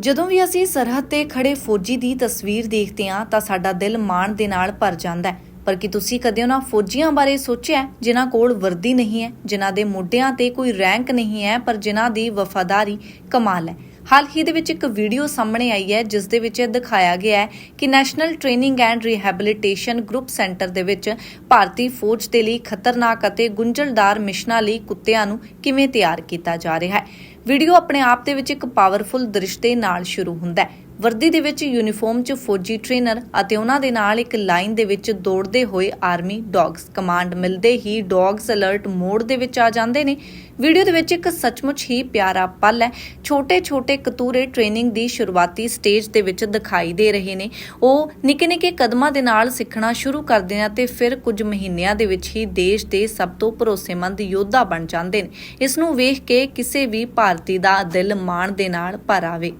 ਜਦੋਂ ਵੀ ਅਸੀਂ ਸਰਹੱਦ ਤੇ ਖੜੇ ਫੌਜੀ ਦੀ ਤਸਵੀਰ ਦੇਖਦੇ ਹਾਂ, ਤਾਂ ਸਾਡਾ ਦਿਲ ਮਾਣ ਦੇ ਨਾਲ ਭਰ ਜਾਂਦਾ ਹੈ। ਪਰ ਕੀ ਤੁਸੀਂ ਕਦੇ ਉਹਨਾਂ ਫੌਜੀਆਂ ਬਾਰੇ ਸੋਚਿਆ ਜਿਨ੍ਹਾਂ ਕੋਲ ਵਰਦੀ ਨਹੀਂ ਹੈ, ਜਿਨ੍ਹਾਂ ਦੇ ਮੋਢਿਆਂ ਤੇ ਕੋਈ ਰੈਂਕ ਨਹੀਂ ਹੈ, ਪਰ ਜਿਨ੍ਹਾਂ ਦੀ ਵਫਾਦਾਰੀ ਕਮਾਲ ਹੈ? ਹਾਲ ਹੀ ਦੇ ਵਿੱਚ ਇੱਕ ਵੀਡੀਓ ਸਾਹਮਣੇ ਆਈ ਹੈ, ਜਿਸ ਦੇ ਵਿੱਚ ਦਿਖਾਇਆ ਗਿਆ ਹੈ ਕਿ national training and rehabilitation group centre ਦੇ ਵਿੱਚ ਭਾਰਤੀ ਫੌਜ ਦੇ ਲਈ ਖਤਰਨਾਕ ਅਤੇ ਗੁੰਝਲਦਾਰ ਮਿਸ਼ਨਾਂ ਲਈ ਕੁੱਤਿਆਂ ਨੂੰ ਕਿਵੇਂ ਤਿਆਰ ਕੀਤਾ ਜਾ ਰਿਹਾ ਹੈ? ਵੀਡੀਓ ਆਪਣੇ ਆਪ ਦੇ ਵਿੱਚ ਇੱਕ ਪਾਵਰਫੁਲ ਦ੍ਰਿਸ਼ ਦੇ ਨਾਲ ਸ਼ੁਰੂ ਹੁੰਦਾ ਹੈ। ਵਰਦੀ ਦੇ ਵਿੱਚ ਯੂਨੀਫਾਰਮ 'ਚ ਫੌਜੀ ਟ੍ਰੇਨਰ ਅਤੇ ਉਹਨਾਂ ਦੇ ਨਾਲ ਇੱਕ ਲਾਈਨ ਦੇ ਵਿੱਚ ਦੌੜਦੇ ਹੋਏ ਆਰਮੀ ਡੌਗਸ ਕਮਾਂਡ ਮਿਲਦੇ ਹੀ ਡੌਗਸ ਅਲਰਟ ਮੋਡ ਦੇ ਵਿੱਚ ਆ ਜਾਂਦੇ ਨੇ। ਵੀਡੀਓ ਦੇ ਵਿੱਚ ਇੱਕ ਸੱਚਮੁੱਚ ਹੀ ਪਿਆਰਾ ਪਲ ਹੈ। ਛੋਟੇ-ਛੋਟੇ ਕਤੂਰੇ ਟ੍ਰੇਨਿੰਗ ਦੀ ਸ਼ੁਰੂਆਤੀ ਸਟੇਜ ਦੇ ਵਿੱਚ ਦਿਖਾਈ ਦੇ ਰਹੇ ਨੇ। ਉਹ ਨਿੱਕੇ-ਨਿੱਕੇ ਕਦਮਾਂ ਦੇ ਨਾਲ ਸਿੱਖਣਾ ਸ਼ੁਰੂ ਕਰਦੇ ਨੇ ਤੇ ਫਿਰ ਕੁਝ ਮਹੀਨਿਆਂ ਦੇ ਵਿੱਚ ਹੀ ਦੇਸ਼ ਦੇ ਸਭ ਤੋਂ ਭਰੋਸੇਮੰਦ ਯੋਧਾ ਬਣ ਜਾਂਦੇ ਨੇ। ਇਸ ਨੂੰ ਵੇਖ ਕੇ ਕਿਸੇ ਵੀ ਭਾਰਤੀ ਦਾ ਦਿਲ ਮਾਣ ਦੇ ਨਾਲ ਭਰ ਆਵੇ।